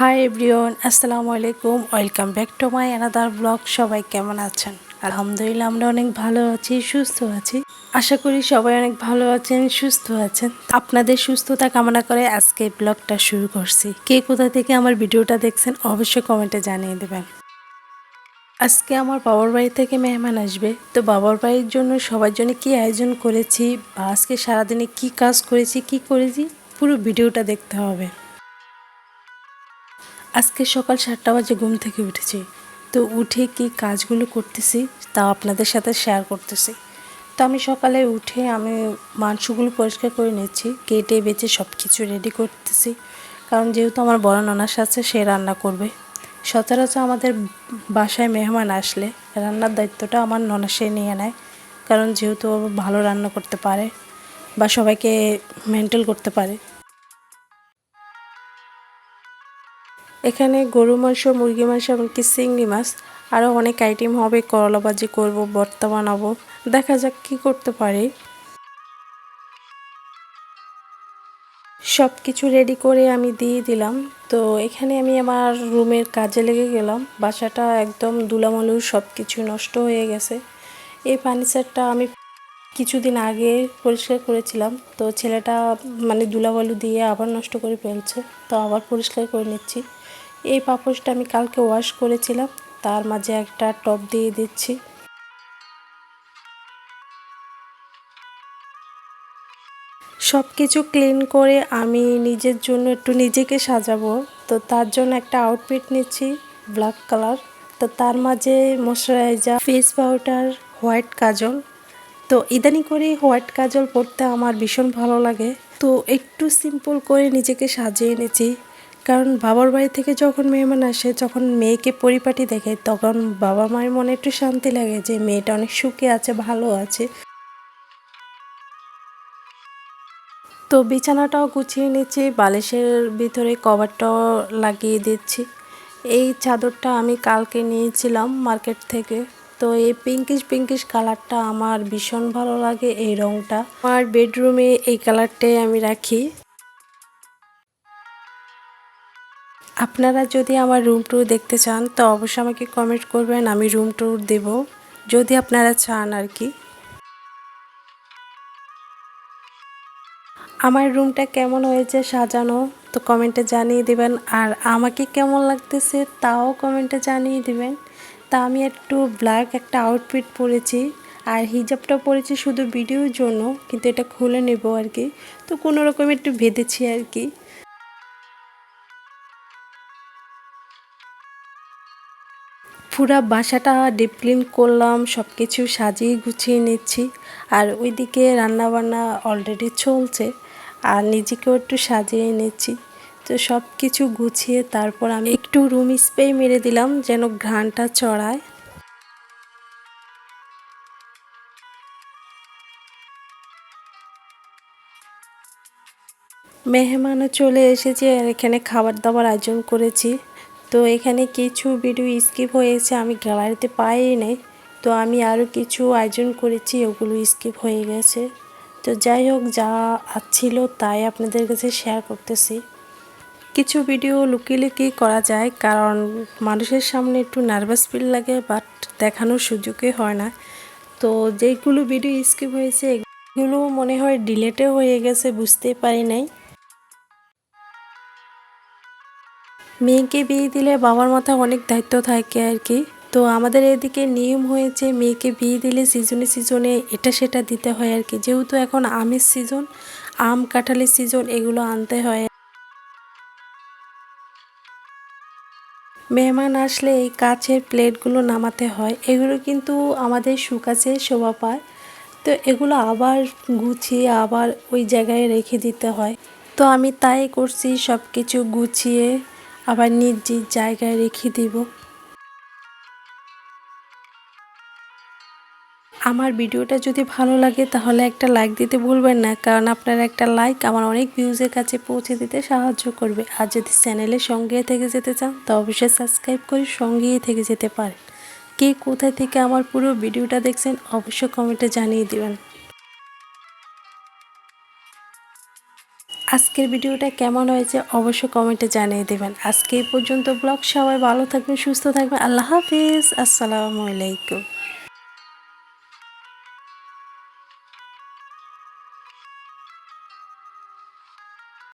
High everyone আসসালামু আলাইকুম welcome back to my another blog সবাই কেমন আছেন? আলহামদুলিল্লাহ, আমরা অনেক ভালো আছি, সুস্থ আছি। আশা করি সবাই অনেক ভালো আছেন, সুস্থ আছেন। আপনাদের সুস্থতা কামনা করে আজকে ব্লগটা শুরু করছি। কে কোথা থেকে আমার ভিডিওটা দেখছেন, অবশ্যই কমেন্টে জানিয়ে দেবেন। আজকে আমার বাবার বাড়ি থেকে মেহমান আসবে। তো বাবার বাড়ির জন্য সবার জন্য কি আয়োজন করেছি বা আজকে সারাদিনে কি কাজ করেছি, কি করেছি, পুরো ভিডিওটা দেখতে হবে। আজকে সকাল সাতটা বাজে ঘুম থেকে উঠেছি। তো উঠে কি কাজগুলো করতেছি, তা আপনাদের সাথে শেয়ার করতেছি। তো আমি সকালে উঠে আমি মাংসগুলো পরিষ্কার করে নিচ্ছি, কেটে বেঁচে সব কিছু রেডি করতেছি। কারণ যেহেতু আমার বড় ননাস আছে সে রান্না করবে। সচরাচর আমাদের বাসায় মেহমান আসলে রান্নার দায়িত্বটা আমার ননাসে নিয়ে নেয়। কারণ যেহেতু ভালো রান্না করতে পারে বা সবাইকে মেনটেন করতে পারে। এখানে গরু মাংস, মুরগি মাংস, এমনকি চিংড়ি মাছ আরও অনেক আইটেম হবে। করলা ভাজি করব, ভর্তা বানাবো। দেখা যাক কি করতে পারি। সব কিছু রেডি করে আমি দিয়ে দিলাম। তো এখানে আমি আমার রুমের কাজে লেগে গেলাম। বাসাটা একদম দুলামলু সব কিছু নষ্ট হয়ে গেছে। এই ফার্নিচারটা আমি কিছুদিন আগে পরিষ্কার করেছিলাম। তো ছেলেটা মানে দুলাবালু দিয়ে আবার নষ্ট করে ফেলছে। তো আবার পরিষ্কার করে নিচ্ছি। এই পাপোশটা আমি কালকে ওয়াশ করেছিলাম। তার মাঝে একটা টপ দিয়ে দিচ্ছি। সব কিছু ক্লিন করে আমি নিজের জন্য একটু নিজেকে সাজাবো। তো তার জন্য একটা আউটফিট নিচ্ছি ব্ল্যাক কালার তো তার মাঝে ময়শ্চারাইজার ফেস পাউডার হোয়াইট কাজল। তো ইদানি করে হোয়াইট কাজল পরতে আমার ভীষণ ভালো লাগে। তো একটু সিম্পল করে নিজেকে সাজিয়ে নিয়েছি কারণ বাবার বাড়ি থেকে যখন মেহমান আসে, যখন মেয়েকে পরিপাটি দেখে, তখন বাবা মায়ের মনে একটু শান্তি লাগে যে মেয়েটা অনেক সুখে আছে, ভালো আছে। তো বিছানাটাও গুছিয়ে নিচ্ছি, বালিশের ভিতরে কভারটাও লাগিয়ে দিচ্ছি। এই চাদরটা আমি কালকে নিয়েছিলাম মার্কেট থেকে। তো এই পিঙ্কিশ পিঙ্কিশ কালারটা আমার ভীষণ ভালো লাগে এই রঙটা আমার বেডরুমে এই কালারটাই আমি রাখি। আপনারা যদি আমার রুম ট্যুর দেখতে চান, তো অবশ্যই আমাকে কমেন্ট করবেন, আমি রুম ট্যুর দেব। যদি আপনারা চান আর কি। আমার রুমটা কেমন হয়েছে সাজানো, তো কমেন্টে জানিয়ে দিবেন। আর আমাকে কেমন লাগতেছে, তাও কমেন্টে জানিয়ে দিবেন। তা আমি একটু ব্ল্যাক একটা আউটফিট পরেছি, আর হিজাবটা পরেছি শুধু ভিডিওর জন্য, কিন্তু এটা খুলে নেব আর কি। তো কোনো রকম একটু বেঁধেছি আর কি। পুরা বাসাটা ডিপ ক্লিন করলাম সব কিছু সাজিয়ে গুছিয়ে নিচ্ছি। আর ওইদিকে রান্নাবান্না অলরেডি চলছে, আর নিজেকেও একটু সাজিয়ে নিচ্ছি। তো সব কিছু গুছিয়ে তারপর আমি একটু রুম স্প্রে মেরে দিলাম, যেন ঘ্রাণটা চড়ায়। মেহমানও চলে এসেছে, আর এখানে খাবার দাবার আয়োজন করেছি। তো এখানে কিছু ভিডিও স্কিপ হয়েছে, আমি গ্যালারিতে পাই নাই। তো আমি আরও কিছু আয়োজন করেছি, ওগুলো স্কিপ হয়ে গেছে। তো যাই হোক, যা ছিল তাই আপনাদের কাছে শেয়ার করতেছি। কিছু ভিডিও লুকিয়ে লুকিয়ে করা যায়, কারণ মানুষের সামনে একটু নার্ভাস ফিল লাগে বাট দেখানোর সুযোগই হয় না। তো যেগুলো ভিডিও স্কিপ হয়েছে, এগুলো মনে হয় ডিলেটে হয়ে গেছে, বুঝতে পারি নাই। মেয়েকে বিয়ে দিলে বাবার মাথায় অনেক দায়িত্ব থাকে আর কি। তো আমাদের এদিকে নিয়ম হয়েছে মেয়েকে বিয়ে দিলে সিজনে সিজনে এটা সেটা দিতে হয় আর কি। যেহেতু এখন আমের সিজন, আম, কাঁঠালের সিজন, এগুলো আনতে হয়। মেহমান আসলে এই কাছের প্লেটগুলো নামাতে হয়। এগুলো কিন্তু আমাদের সুকাছে শোভা পায়। তো এগুলো আবার গুছিয়ে আবার ওই জায়গায় রেখে দিতে হয়। তো আমি তাই করছি সব কিছু গুছিয়ে। আবার নিজ জায়গায় রেখে দিব। আমার ভিডিওটা যদি ভালো লাগে তাহলে একটা লাইক দিতে ভুলবেন না, কারণ আপনার একটা লাইক আমার অনেক ভিউজের কাছে পৌঁছে দিতে সাহায্য করবে। আর যদি চ্যানেলের সঙ্গে থেকে যেতে চান, তো অবশ্যই সাবস্ক্রাইব করে সঙ্গেই থেকে যেতে পারেন। কে কোথায় থেকে আমার পুরো ভিডিওটা দেখছেন, অবশ্যই কমেন্টে জানিয়ে দেবেন। আজকের ভিডিওটা কেমন হয়েছে অবশ্যই কমেন্টে জানিয়ে দেবেন। আজকে এই পর্যন্ত ব্লগ, সবাই ভালো থাকবেন, সুস্থ থাকবেন। আল্লাহ হাফিজ। আসসালামু আলাইকুম।